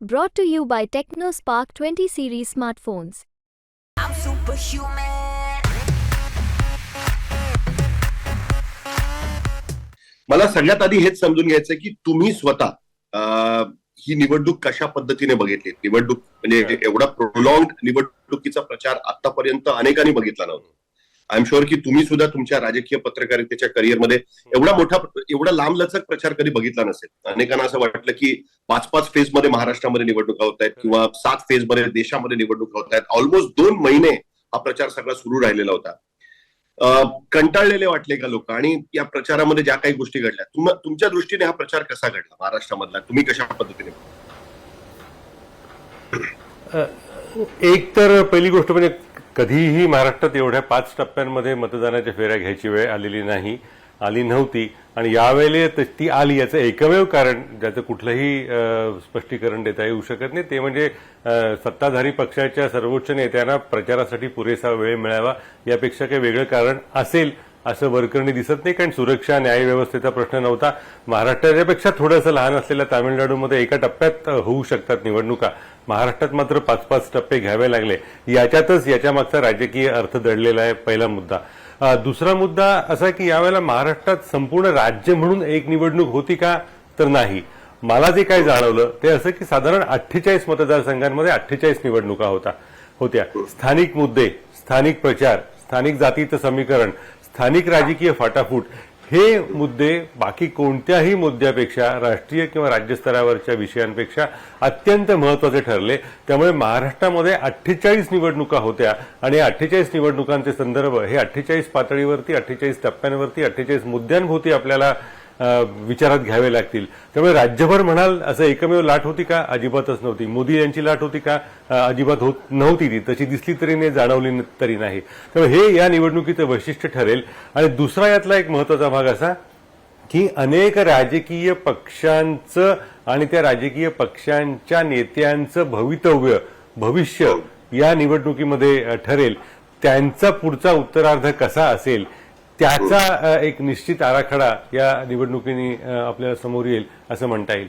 Brought to you by TechnoSpark 20 series smartphones. I'm superhuman. मला सगळ्यात आधी हेच समजून घ्यायचं की तुम्ही स्वतः अं, ही निवडणूक कशा पद्धतीने बघितली निवडणूक म्हणजे एवढा प्रोलॉंग निवडणुकीचा प्रचार आतापर्यंत अनेकांनी बघितला नव्हता आय एम शुअर की तुम्ही सुद्धा तुमच्या राजकीय पत्रकारितेच्या करिअरमध्ये एवढा मोठा एवढा लांबलचक प्रचार कधी बघितला नसेल. अनेकांना असं वाटलं की पाच पाच फेजमध्ये महाराष्ट्रामध्ये निवडणुका होत आहेत किंवा सात फेजमध्ये देशामध्ये निवडणुका होत आहेत. ऑलमोस्ट दोन महिने हा प्रचार सगळा सुरू राहिलेला होता. कंटाळलेले वाटले का लोक? आणि या प्रचारामध्ये ज्या काही गोष्टी घडल्या तुम- तुमच्या दृष्टीने हा प्रचार कसा घडला महाराष्ट्रामधला? तुम्ही कशा पद्धतीने एक तर पहिली गोष्ट म्हणजे कधीही महाराष्ट्रात एवढ्या पाच टप्प्यांमध्ये मतदानाच्या फेऱ्या घ्यायची वेळ आलेली नाही आली नव्हती. आणि यावेळेला ती आली याचं एकमेव कारण ज्याचं कुठलंही स्पष्टीकरण देता येऊ शकत नाही ते म्हणजे सत्ताधारी पक्षाच्या सर्वोच्च नेत्यांना प्रचारासाठी पुरेसा वेळ मिळावा यापेक्षा काही वेगळं कारण असेल. असं वरकरणी दिसत नाही कारण सुरक्षा न्यायव्यवस्थेचा प्रश्न नव्हता. महाराष्ट्राच्यापेक्षा थोडंसं लहान असलेल्या तामिळनाडूमध्ये एका टप्प्यात होऊ शकतात निवडणुका. महाराष्ट्रात मात्र पाच पाच टप्पे घ्यावे लागले. याच्यातच याच्या मागचा राजकीय अर्थ दडलेला आहे पहिला मुद्दा. दुसरा मुद्दा असा की यावेळेला महाराष्ट्रात संपूर्ण राज्य म्हणून एक निवडणूक होती का तर नाही. मला जे काय जाणवलं ते असं की साधारण अठ्ठेचाळीस मतदारसंघांमध्ये अठ्ठेचाळीस निवडणुका होता होत्या. स्थानिक मुद्दे स्थानिक प्रचार स्थानिक जातीचं समीकरण स्थानिक राजकीय फाटाफूट हे मुद्दे बाकी कोणत्याही मुद्द्यापेक्षा राष्ट्रीय किंवा राज्यस्तरावरच्या विषयांपेक्षा अत्यंत महत्त्वाचे ठरले. त्यामुळे महाराष्ट्रामध्ये अठ्ठेचाळीस निवडणुका होत्या आणि अठ्ठेचाळीस निवडणुकांचे संदर्भ हे अठ्ठेचाळीस पातळीवरती अठ्ठेचाळीस टप्प्यांवरती अठ्ठेचाळीस मुद्द्यांभोवती आपल्याला विचारात घ्यावे लागतील. त्यामुळे राज्यभर म्हणाल असं एकमेव लाट होती का? अजिबातच नव्हती. मोदी यांची लाट होती का? अजिबात होत नव्हती ती. तशी दिसली तरी नाही जाणवली तरी नाही. त्यामुळे हे या निवडणुकीचं वैशिष्ट्य ठरेल. आणि दुसरा यातला एक महत्त्वाचा भाग असा की अनेक राजकीय पक्षांचं आणि त्या राजकीय पक्षांच्या नेत्यांचं भवितव्य भविष्य या निवडणुकीमध्ये ठरेल. त्यांचा पुढचा उत्तरार्ध कसा असेल? त्याचा एक निश्चित आराखडा या निवडणुकीने आपल्याला समोर येईल असं म्हणता येईल.